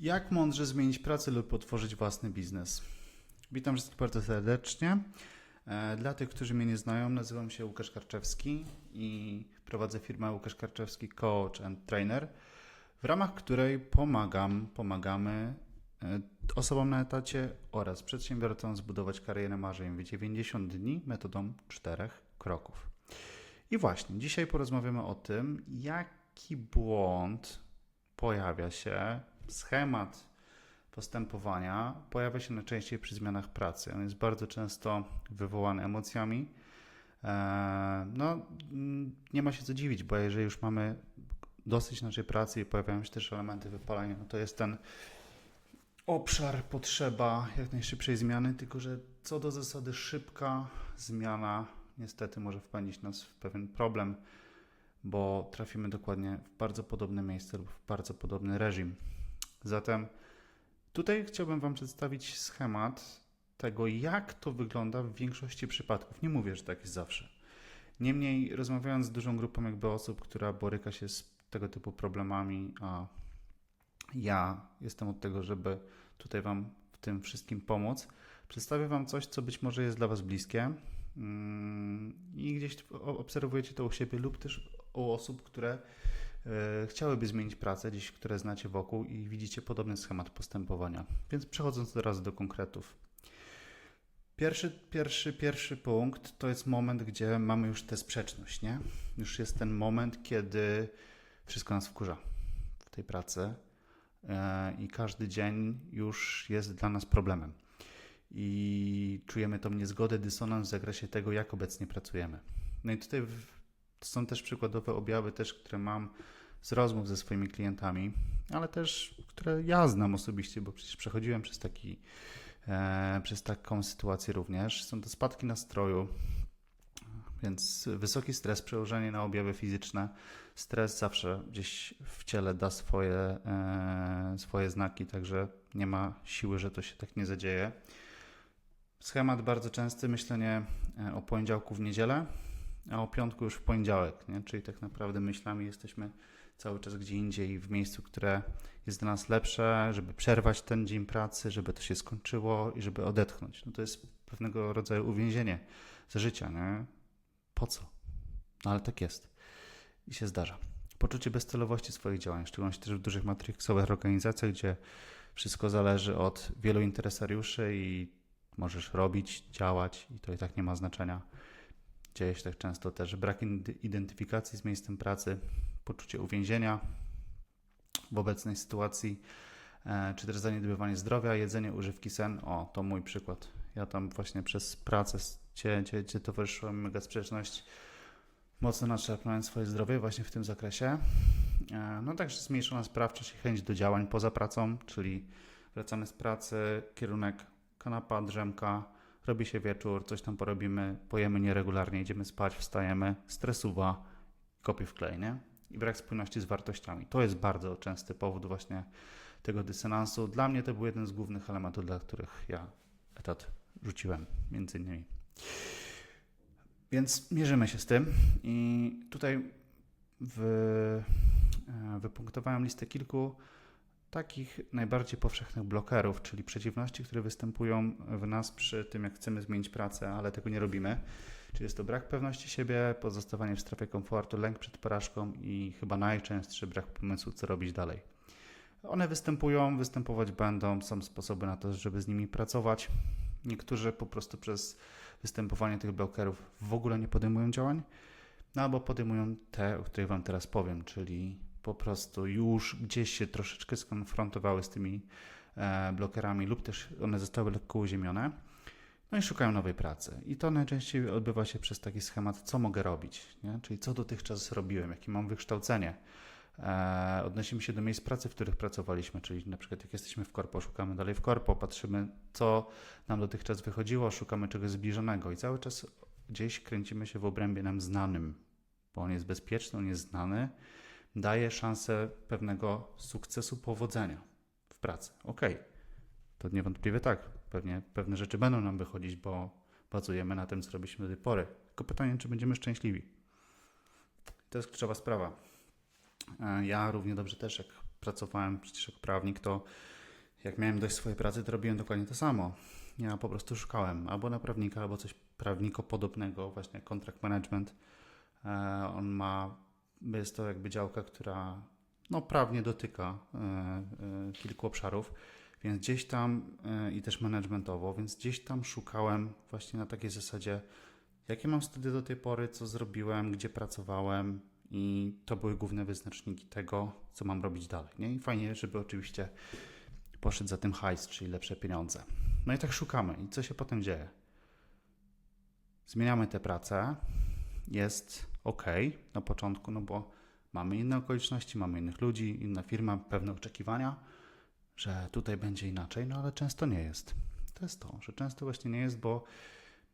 Jak mądrze zmienić pracę lub otworzyć własny biznes? Witam wszystkich bardzo serdecznie. E, Dla tych, którzy mnie nie znają, nazywam się Łukasz Karczewski i prowadzę firmę Łukasz Karczewski Coach and Trainer, w ramach której pomagam, pomagamy e, osobom na etacie oraz przedsiębiorcom zbudować karierę marzeń w 90 dni metodą czterech kroków. I właśnie, dzisiaj porozmawiamy o tym, jaki błąd pojawia się, schemat postępowania pojawia się najczęściej przy zmianach pracy. On jest bardzo często wywołany emocjami. Eee, No, mm, nie ma się co dziwić, bo jeżeli już mamy dosyć naszej pracy i pojawiają się też elementy wypalenia, no to jest ten obszar, potrzeba jak najszybszej zmiany, tylko że co do zasady szybka zmiana niestety może wpędzić nas w pewien problem, bo trafimy dokładnie w bardzo podobne miejsce lub w bardzo podobny reżim. Zatem tutaj chciałbym Wam przedstawić schemat tego, jak to wygląda w większości przypadków. Nie mówię, że tak jest zawsze. Niemniej, rozmawiając z dużą grupą jakby osób, która boryka się z tego typu problemami, a ja jestem od tego, żeby tutaj Wam w tym wszystkim pomóc, przedstawię Wam coś, co być może jest dla Was bliskie mm, i gdzieś obserwujecie to u siebie lub też u osób, które chciałyby zmienić pracę, gdzieś, które znacie wokół i widzicie podobny schemat postępowania. Więc przechodząc teraz do konkretów. Pierwszy, pierwszy, pierwszy punkt to jest moment, gdzie mamy już tę sprzeczność, nie? Już jest ten moment, kiedy wszystko nas wkurza w tej pracy e, i każdy dzień już jest dla nas problemem. I czujemy tą niezgodę, dysonans w zakresie tego, jak obecnie pracujemy. No i tutaj to są też przykładowe objawy, też, które mam z rozmów ze swoimi klientami, ale też, które ja znam osobiście, bo przecież przechodziłem przez taki, e, przez taką sytuację również. Są to spadki nastroju, więc wysoki stres, przełożenie na objawy fizyczne. Stres zawsze gdzieś w ciele da swoje, e, swoje znaki, także nie ma siły, że to się tak nie zadzieje. Schemat bardzo częsty, myślenie e, o poniedziałku w niedzielę, a o piątku już w poniedziałek, nie? czyli tak naprawdę myślami jesteśmy cały czas gdzie indziej, w miejscu, które jest dla nas lepsze, żeby przerwać ten dzień pracy, żeby to się skończyło i żeby odetchnąć. No to jest pewnego rodzaju uwięzienie za życia, nie? Po co? No ale tak jest i się zdarza. Poczucie bezcelowości swoich działań, w szczególności też w dużych matrixowych organizacjach, gdzie wszystko zależy od wielu interesariuszy i możesz robić, działać i to i tak nie ma znaczenia. Dzieje się tak często też brak identyfikacji z miejscem pracy, poczucie uwięzienia w obecnej sytuacji, e, czy też zaniedbywanie zdrowia, jedzenie, używki, sen. O, to mój przykład. Ja tam właśnie przez pracę, gdzie, gdzie, gdzie towarzyszyła mi mega sprzeczność, mocno naczerpnąłem swoje zdrowie właśnie w tym zakresie. E, No także zmniejszona sprawczość i chęć do działań poza pracą, czyli wracamy z pracy, kierunek kanapa, drzemka, robi się wieczór, coś tam porobimy, pojemy nieregularnie, idziemy spać, wstajemy, stresuwa, kopie w klej, nie? I brak spójności z wartościami. To jest bardzo częsty powód właśnie tego dysonansu. Dla mnie to był jeden z głównych elementów, dla których ja etat rzuciłem, między innymi. Więc mierzymy się z tym i tutaj w, e, wypunktowałem listę kilku takich najbardziej powszechnych blokerów, czyli przeciwności, które występują w nas przy tym, jak chcemy zmienić pracę, ale tego nie robimy. Czyli jest to brak pewności siebie, pozostawanie w strefie komfortu, lęk przed porażką i chyba najczęstszy brak pomysłu, co robić dalej. One występują, występować będą, są sposoby na to, żeby z nimi pracować. Niektórzy po prostu przez występowanie tych blokerów w ogóle nie podejmują działań, no albo podejmują te, o których Wam teraz powiem, czyli po prostu już gdzieś się troszeczkę skonfrontowały z tymi e, blokerami, lub też one zostały lekko uziemione. No i szukają nowej pracy. I to najczęściej odbywa się przez taki schemat, co mogę robić, nie? czyli co dotychczas robiłem, jakie mam wykształcenie. E, odnosimy się do miejsc pracy, w których pracowaliśmy, czyli na przykład jak jesteśmy w korpo, szukamy dalej w korpo, patrzymy, co nam dotychczas wychodziło, szukamy czegoś zbliżonego i cały czas gdzieś kręcimy się w obrębie nam znanym, bo on jest bezpieczny, on jest znany, daje szansę pewnego sukcesu, powodzenia w pracy. Okej, to niewątpliwie tak. Pewnie pewne rzeczy będą nam wychodzić, bo bazujemy na tym, co robiliśmy do tej pory. Tylko pytanie, czy będziemy szczęśliwi. To jest kluczowa sprawa. E, Ja równie dobrze też, jak pracowałem przecież jako prawnik, to jak miałem dość swojej pracy, to robiłem dokładnie to samo. Ja po prostu szukałem albo na prawnika, albo coś prawnikopodobnego, właśnie jak contract management. E, on ma, jest to jakby działka, która no, prawnie dotyka e, e, kilku obszarów, więc gdzieś tam e, i też managementowo, więc gdzieś tam szukałem właśnie na takiej zasadzie, jakie mam studia do tej pory, co zrobiłem, gdzie pracowałem i to były główne wyznaczniki tego, co mam robić dalej. Nie? I fajnie, żeby oczywiście poszedł za tym hajs, czyli lepsze pieniądze. No i tak szukamy. I co się potem dzieje? Zmieniamy tę pracę. Jest ok na początku, no bo mamy inne okoliczności, mamy innych ludzi, inna firma, pewne oczekiwania, że tutaj będzie inaczej, no ale często nie jest. To jest to, że często właśnie nie jest, bo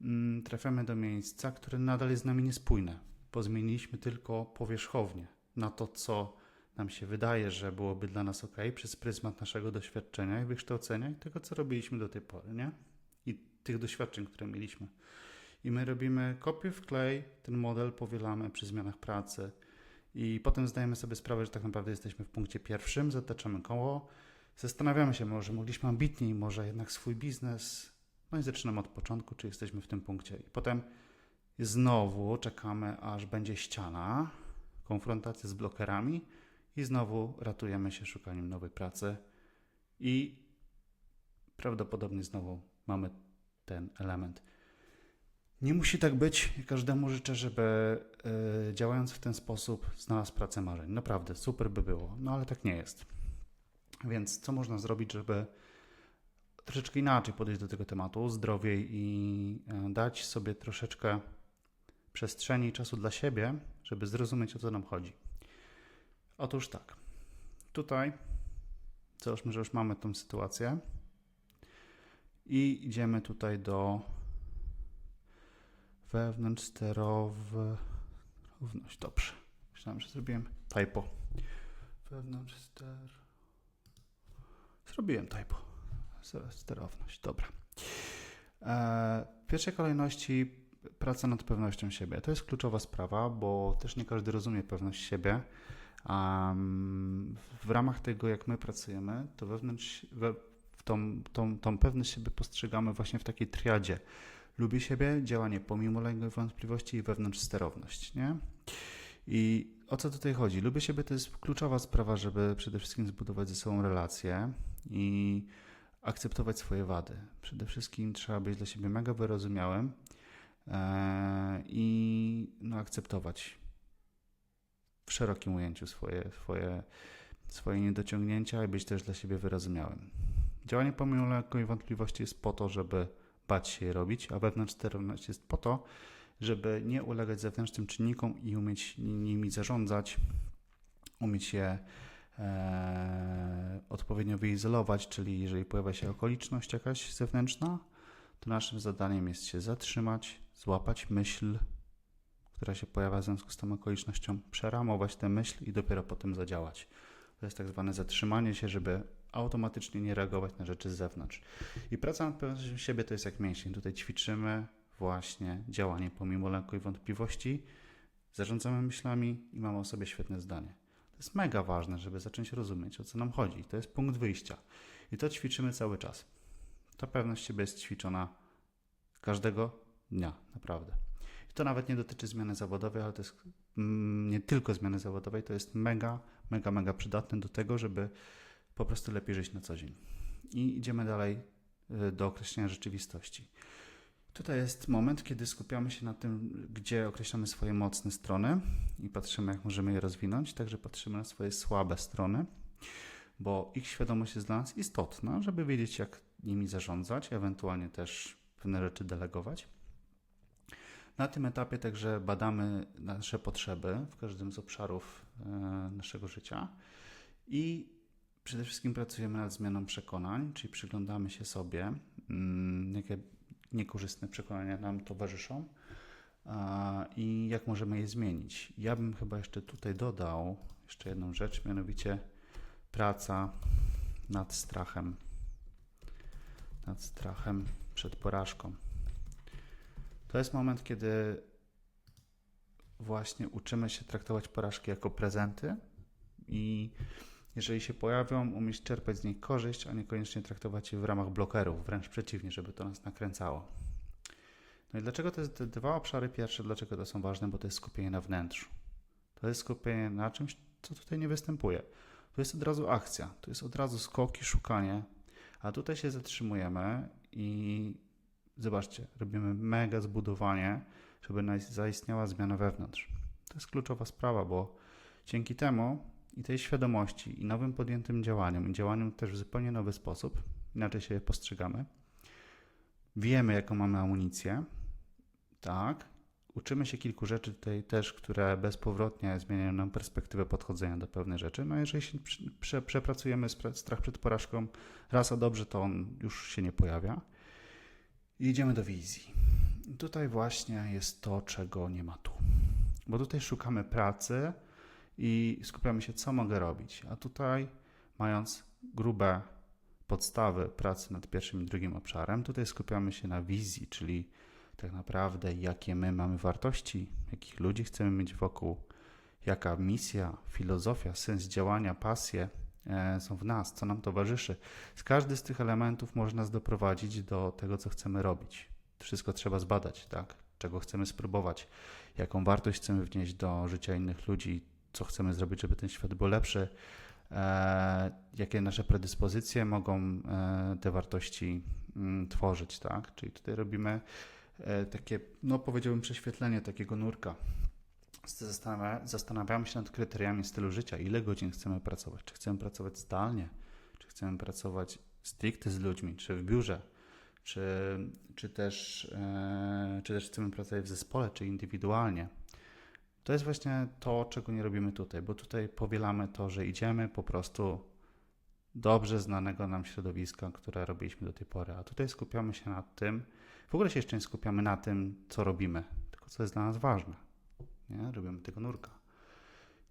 mm, trafiamy do miejsca, które nadal jest z nami niespójne, bo zmieniliśmy tylko powierzchownie na to, co nam się wydaje, że byłoby dla nas ok, przez pryzmat naszego doświadczenia i wykształcenia i tego, co robiliśmy do tej pory, nie? I tych doświadczeń, które mieliśmy. I my robimy kopię w klej, ten model powielamy przy zmianach pracy i potem zdajemy sobie sprawę, że tak naprawdę jesteśmy w punkcie pierwszym, zataczamy koło, zastanawiamy się, może mogliśmy ambitniej, może jednak swój biznes, no i zaczynamy od początku, czy jesteśmy w tym punkcie. I potem znowu czekamy, aż będzie ściana, konfrontacja z blokerami, i znowu ratujemy się szukaniem nowej pracy i prawdopodobnie znowu mamy ten element. Nie musi tak być. Każdemu życzę, żeby y, działając w ten sposób znalazł pracę marzeń. Naprawdę, super by było, no ale tak nie jest. Więc co można zrobić, żeby troszeczkę inaczej podejść do tego tematu, zdrowiej i y, dać sobie troszeczkę przestrzeni i czasu dla siebie, żeby zrozumieć o co nam chodzi. Otóż tak. Tutaj załóżmy, że już mamy tą sytuację i idziemy tutaj do wewnątrz sterowność. Dobrze. Myślałem, że zrobiłem typo. Wewnątrz ster... Zrobiłem typo. Sterowność. Dobra. E, w pierwszej kolejności praca nad pewnością siebie. To jest kluczowa sprawa, bo też nie każdy rozumie pewność siebie. W ramach tego, jak my pracujemy, to wewnątrz, tą, tą, tą pewność siebie postrzegamy właśnie w takiej triadzie. Lubię siebie, działanie pomimo lęku wątpliwości i wewnątrz sterowność, nie? I o co tutaj chodzi? Lubię siebie to jest kluczowa sprawa, żeby przede wszystkim zbudować ze sobą relacje i akceptować swoje wady. Przede wszystkim trzeba być dla siebie mega wyrozumiałym e, i no, akceptować w szerokim ujęciu swoje, swoje, swoje niedociągnięcia i być też dla siebie wyrozumiałym. Działanie pomimo lęku i wątpliwości jest po to, żeby bać się je robić, a wewnątrz sterowność jest po to, żeby nie ulegać zewnętrznym czynnikom i umieć nimi zarządzać, umieć je e, odpowiednio wyizolować, czyli jeżeli pojawia się okoliczność jakaś zewnętrzna, to naszym zadaniem jest się zatrzymać, złapać myśl, która się pojawia w związku z tą okolicznością, przeramować tę myśl i dopiero potem zadziałać. To jest tak zwane zatrzymanie się, żeby automatycznie nie reagować na rzeczy z zewnątrz. I praca nad pewnością siebie to jest jak mięsień. Tutaj ćwiczymy właśnie działanie pomimo lęku i wątpliwości, zarządzamy myślami i mamy o sobie świetne zdanie. To jest mega ważne, żeby zacząć rozumieć, o co nam chodzi. To jest punkt wyjścia. I to ćwiczymy cały czas. Ta pewność siebie jest ćwiczona każdego dnia, naprawdę. I to nawet nie dotyczy zmiany zawodowej, ale to jest mm, nie tylko zmiany zawodowej, to jest mega, mega, mega przydatne do tego, żeby po prostu lepiej żyć na co dzień. I idziemy dalej y, do określenia rzeczywistości. Tutaj jest moment, kiedy skupiamy się na tym, gdzie określamy swoje mocne strony i patrzymy, jak możemy je rozwinąć. Także patrzymy na swoje słabe strony, bo ich świadomość jest dla nas istotna, żeby wiedzieć, jak nimi zarządzać, ewentualnie też pewne rzeczy delegować. Na tym etapie także badamy nasze potrzeby w każdym z obszarów e, naszego życia i przede wszystkim pracujemy nad zmianą przekonań, czyli przyglądamy się sobie, mm, jakie niekorzystne przekonania nam towarzyszą i jak możemy je zmienić. Ja bym chyba jeszcze tutaj dodał jeszcze jedną rzecz, mianowicie praca nad strachem. Nad strachem przed porażką. To jest moment, kiedy właśnie uczymy się traktować porażki jako prezenty i jeżeli się pojawią, umieć czerpać z nich korzyść, a niekoniecznie traktować je w ramach blokerów, wręcz przeciwnie, żeby to nas nakręcało. No i dlaczego te, te dwa obszary pierwsze, dlaczego to są ważne? Bo to jest skupienie na wnętrzu. To jest skupienie na czymś, co tutaj nie występuje. To jest od razu akcja, to jest od razu skoki, szukanie, a tutaj się zatrzymujemy i zobaczcie, robimy mega zbudowanie, żeby zaistniała zmiana wewnątrz. To jest kluczowa sprawa, bo dzięki temu i tej świadomości, i nowym podjętym działaniom, i działaniom też w zupełnie nowy sposób, inaczej się je postrzegamy, wiemy, jaką mamy amunicję, tak, uczymy się kilku rzeczy tutaj też, które bezpowrotnie zmieniają nam perspektywę podchodzenia do pewnych rzeczy. No jeżeli się prze, przepracujemy strach przed porażką raz a dobrze, to on już się nie pojawia. I idziemy do wizji. Tutaj właśnie jest to, czego nie ma tu. Bo tutaj szukamy pracy i skupiamy się, co mogę robić. A tutaj, mając grube podstawy pracy nad pierwszym i drugim obszarem, tutaj skupiamy się na wizji, czyli tak naprawdę jakie my mamy wartości, jakich ludzi chcemy mieć wokół, jaka misja, filozofia, sens działania, pasje e, są w nas, co nam towarzyszy. Z każdy z tych elementów może nas doprowadzić do tego, co chcemy robić. Wszystko trzeba zbadać, tak? Czego chcemy spróbować, jaką wartość chcemy wnieść do życia innych ludzi, co chcemy zrobić, żeby ten świat był lepszy, e, jakie nasze predyspozycje mogą e, te wartości mm, tworzyć, tak? Czyli tutaj robimy e, takie, no powiedziałbym, prześwietlenie takiego nurka. Zastanawia, zastanawiamy się nad kryteriami stylu życia, ile godzin chcemy pracować, czy chcemy pracować zdalnie, czy chcemy pracować stricte z ludźmi, czy w biurze, czy, czy, też, czy też chcemy pracować w zespole, czy indywidualnie. To jest właśnie to, czego nie robimy tutaj, bo tutaj powielamy to, że idziemy po prostu dobrze znanego nam środowiska, które robiliśmy do tej pory, a tutaj skupiamy się na tym, w ogóle się jeszcze nie skupiamy na tym, co robimy, tylko co jest dla nas ważne. Nie? Robimy tego nurka.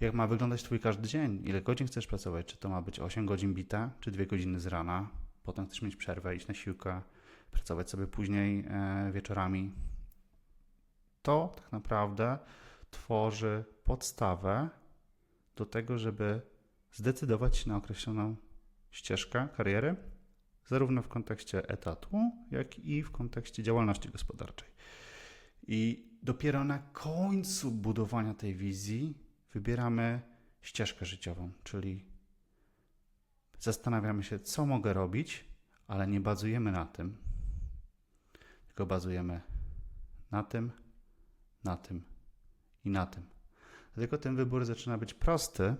Jak ma wyglądać Twój każdy dzień? Ile godzin chcesz pracować? Czy to ma być 8 godzin bite, czy 2 godziny z rana? Potem chcesz mieć przerwę, iść na siłkę, pracować sobie później e, wieczorami. To tak naprawdę tworzy podstawę do tego, żeby zdecydować się na określoną ścieżkę kariery, zarówno w kontekście etatu, jak i w kontekście działalności gospodarczej. I dopiero na końcu budowania tej wizji wybieramy ścieżkę życiową, czyli zastanawiamy się, co mogę robić, ale nie bazujemy na tym, tylko bazujemy na tym, na tym i na tym. Dlatego ten wybór zaczyna być prosty,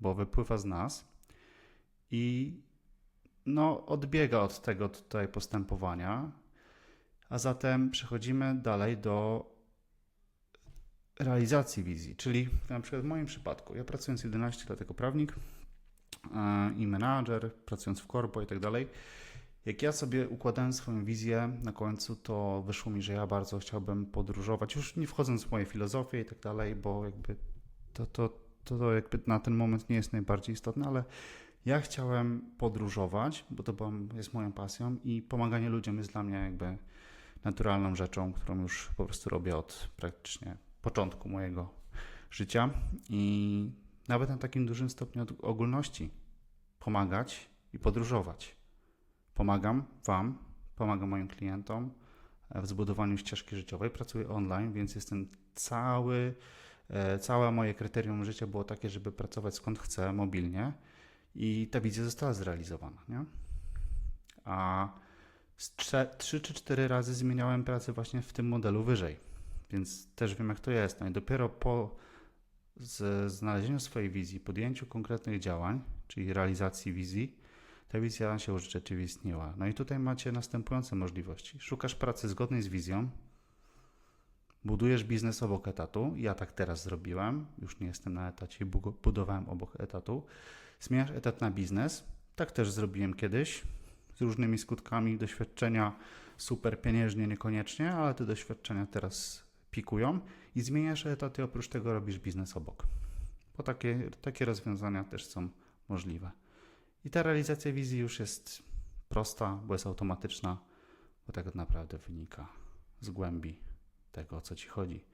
bo wypływa z nas i no, odbiega od tego tutaj postępowania, a zatem przechodzimy dalej do realizacji wizji, czyli na przykład w moim przypadku, ja pracując 11 lat jako prawnik e, i menadżer, pracując w korpo i tak dalej, jak ja sobie układałem swoją wizję na końcu, to wyszło mi, że ja bardzo chciałbym podróżować, już nie wchodząc w moje filozofie i tak dalej, bo jakby to, to, to, to jakby na ten moment nie jest najbardziej istotne, ale ja chciałem podróżować, bo to była, jest moją pasją i pomaganie ludziom jest dla mnie jakby naturalną rzeczą, którą już po prostu robię od praktycznie początku mojego życia i nawet na takim dużym stopniu ogólności pomagać i podróżować. Pomagam Wam, pomagam moim klientom w zbudowaniu ścieżki życiowej. Pracuję online, więc jestem cały, e, całe moje kryterium życia było takie, żeby pracować skąd chcę, mobilnie i ta wizja została zrealizowana. Nie? A trzy czy cztery razy zmieniałem pracę właśnie w tym modelu wyżej, więc też wiem, jak to jest. No i dopiero po znalezieniu swojej wizji, podjęciu konkretnych działań, czyli realizacji wizji, ta wizja się urzeczywistniła. No i tutaj macie następujące możliwości. Szukasz pracy zgodnej z wizją, budujesz biznes obok etatu. Ja tak teraz zrobiłem, już nie jestem na etacie, bu- budowałem obok etatu. Zmieniasz etat na biznes. Tak też zrobiłem kiedyś, z różnymi skutkami doświadczenia super pieniężnie niekoniecznie, ale te doświadczenia teraz pikują i zmieniasz etaty, oprócz tego robisz biznes obok. Bo takie, takie rozwiązania też są możliwe. I ta realizacja wizji już jest prosta, bo jest automatyczna, bo tak naprawdę wynika z głębi tego, o co ci chodzi.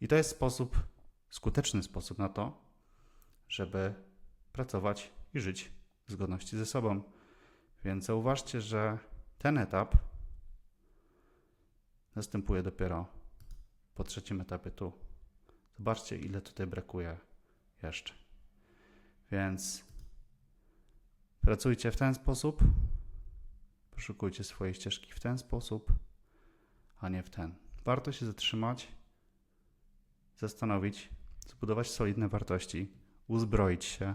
I to jest sposób, skuteczny sposób na to, żeby pracować i żyć w zgodności ze sobą. Więc zauważcie, że ten etap następuje dopiero po trzecim etapie tu. Zobaczcie, ile tutaj brakuje jeszcze. Więc pracujcie w ten sposób, poszukujcie swojej ścieżki w ten sposób, a nie w ten. Warto się zatrzymać, zastanowić, zbudować solidne wartości, uzbroić się,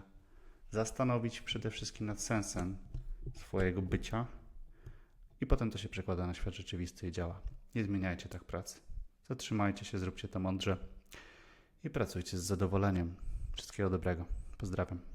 zastanowić przede wszystkim nad sensem swojego bycia i potem to się przekłada na świat rzeczywisty i działa. Nie zmieniajcie tak pracy. Zatrzymajcie się, zróbcie to mądrze i pracujcie z zadowoleniem. Wszystkiego dobrego. Pozdrawiam.